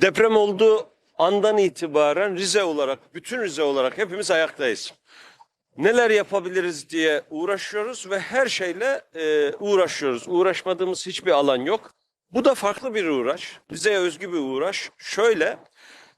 Deprem olduğu andan itibaren Rize olarak, bütün Rize olarak hepimiz ayaktayız. Neler yapabiliriz diye uğraşıyoruz ve her şeyle e, uğraşıyoruz. Uğraşmadığımız hiçbir alan yok. Bu da farklı bir uğraş. Rize'ye özgü bir uğraş. Şöyle,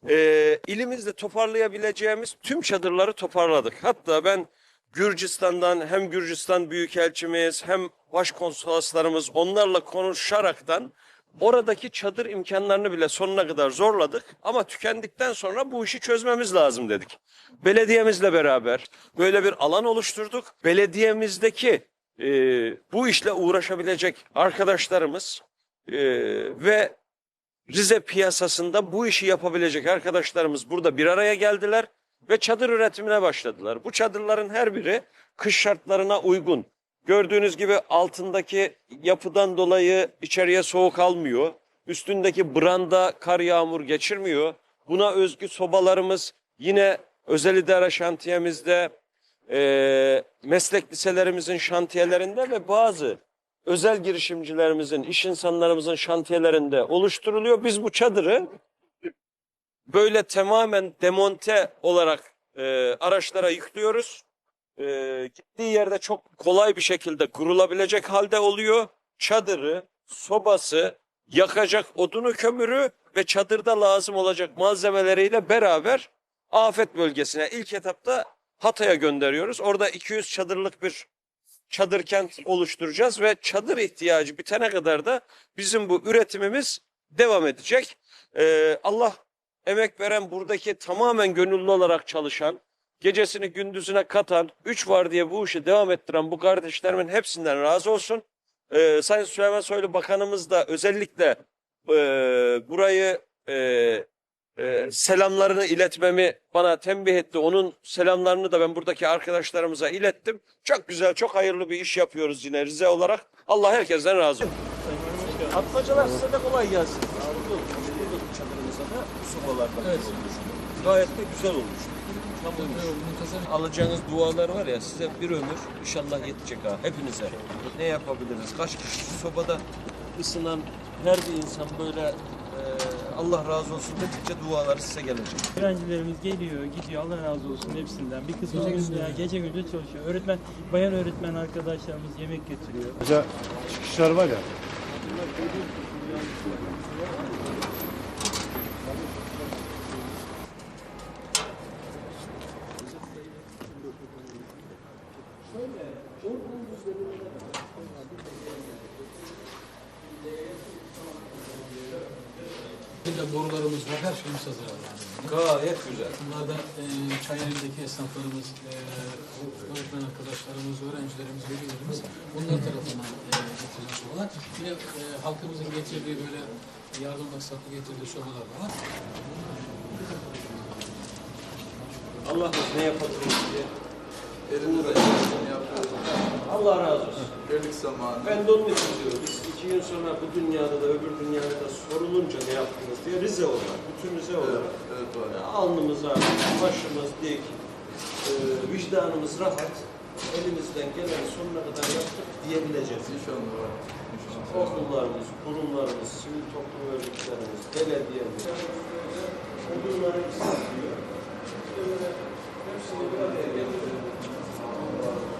e, ilimizde toparlayabileceğimiz tüm çadırları toparladık. Hatta ben Gürcistan'dan hem Gürcistan Büyükelçimiz hem başkonsoloslarımız onlarla konuşaraktan oradaki çadır imkanlarını bile sonuna kadar zorladık. Ama tükendikten sonra bu işi çözmemiz lazım dedik. Belediyemizle beraber böyle bir alan oluşturduk. Belediyemizdeki e, bu işle uğraşabilecek arkadaşlarımız e, ve Rize piyasasında bu işi yapabilecek arkadaşlarımız burada bir araya geldiler ve çadır üretimine başladılar. Bu çadırların her biri kış şartlarına uygun. Gördüğünüz gibi altındaki yapıdan dolayı içeriye soğuk almıyor. Üstündeki branda kar yağmur geçirmiyor. Buna özgü sobalarımız yine özel idare şantiyemizde, eee, meslek liselerimizin şantiyelerinde ve bazı özel girişimcilerimizin, iş insanlarımızın şantiyelerinde oluşturuluyor. Biz bu çadırı böyle tamamen demonte olarak e, araçlara yüklüyoruz. E, gittiği yerde çok kolay bir şekilde kurulabilecek halde oluyor. Çadırı, sobası, yakacak odunu kömürü ve çadırda lazım olacak malzemeleriyle beraber afet bölgesine ilk etapta Hatay'a gönderiyoruz. Orada 200 çadırlık bir çadır kent oluşturacağız ve çadır ihtiyacı bitene kadar da bizim bu üretimimiz devam edecek. Ee, Allah emek veren buradaki tamamen gönüllü olarak çalışan, gecesini gündüzüne katan, üç var diye bu işi devam ettiren bu kardeşlerimin hepsinden razı olsun. Ee, Sayın Süleyman Soylu Bakanımız da özellikle e, burayı e, e, selamlarını iletmemi bana tembih etti. Onun selamlarını da ben buradaki arkadaşlarımıza ilettim. Çok güzel, çok hayırlı bir iş yapıyoruz yine Rize olarak. Allah herkesten razı olsun. Atmacalar size de kolay gelsin. Buradaki çadırımıza da bu sobalardan Evet. Gayet de güzel olmuş. Muntazam Alacağınız dualar var ya size bir ömür inşallah yetecek ha hepinize. Ne yapabiliriz? Kaç kişi sobada ısınan her bir insan böyle Allah razı olsun dedikçe duaları size gelecek. Öğrencilerimiz geliyor, gidiyor. Allah razı olsun hepsinden. Bir kısmı gündüz, gece gündüz çalışıyor. Öğretmen, bayan öğretmen arkadaşlarımız yemek getiriyor. Mesela çıkışlar var ya. bir de borularımız var, her şeyimiz hazır abi. Gayet güzel. Bunlar da e, Çayeli'deki esnaflarımız, e, öğretmen arkadaşlarımız, öğrencilerimiz, velilerimiz bunlar tarafından e, getirilen sobalar. Yine e, halkımızın getirdiği böyle yardım maksatlı getirdiği sobalar da var. Allah ne yapabiliriz diye derinle Allah razı olsun. Birlik zamanı. Ben de onun için diyorum. Biz iki gün sonra bu dünyada da öbür dünyada da sorulunca ne yaptınız diye Rize olarak, bütün Rize olarak Evet var. e, alnımız ağrı, başımız dik, e, vicdanımız rahat, elimizden gelen sonuna kadar yaptık diyebileceğiz. İnşallah. İnşallah. Okullarımız, kurumlarımız, sivil toplum örgütlerimiz, belediyemiz, bunları istiyor. Hepsini bir araya getirdik. Thank you.